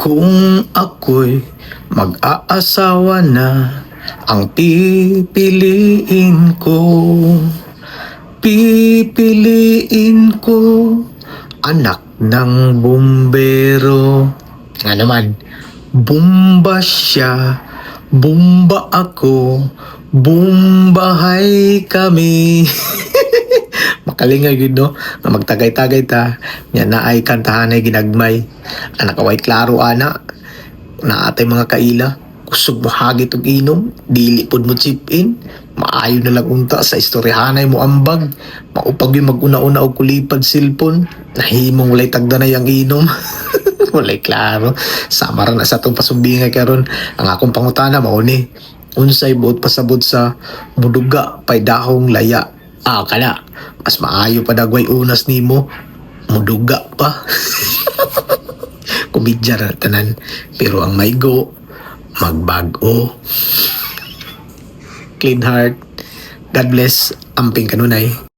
Kung ako'y mag-aasawa na Ang pipiliin ko. Pipiliin ko Anak ng bumbero. Nga naman. Bumba siya Bumba ako Bumbahay kami Makalingay yun no? Nga magtagay-tagay ta. Nya na ay kantahan ay ginagmay. Anak kaway klaro ana. Na atay mga kaila. Kusog mo hagit og inom. Dili pod mo chip in maayo na lang unta sa istoryahanay mo ambag maupag yung maguna-una og kulipad silpon nahimong walay tagdanay ang inom. Walay klaro. Sama ra na sa atong pasumbingay karon. Ang akong pangutana mao ni unsay buot pasabot sa muduga pay dahong laya Ah, kala. Mas maayo pa dagway unas nimo. Muduga pa. Kumidya na tanan. Pero ang may go, magbago. Clean heart. God bless. Amping kanunay.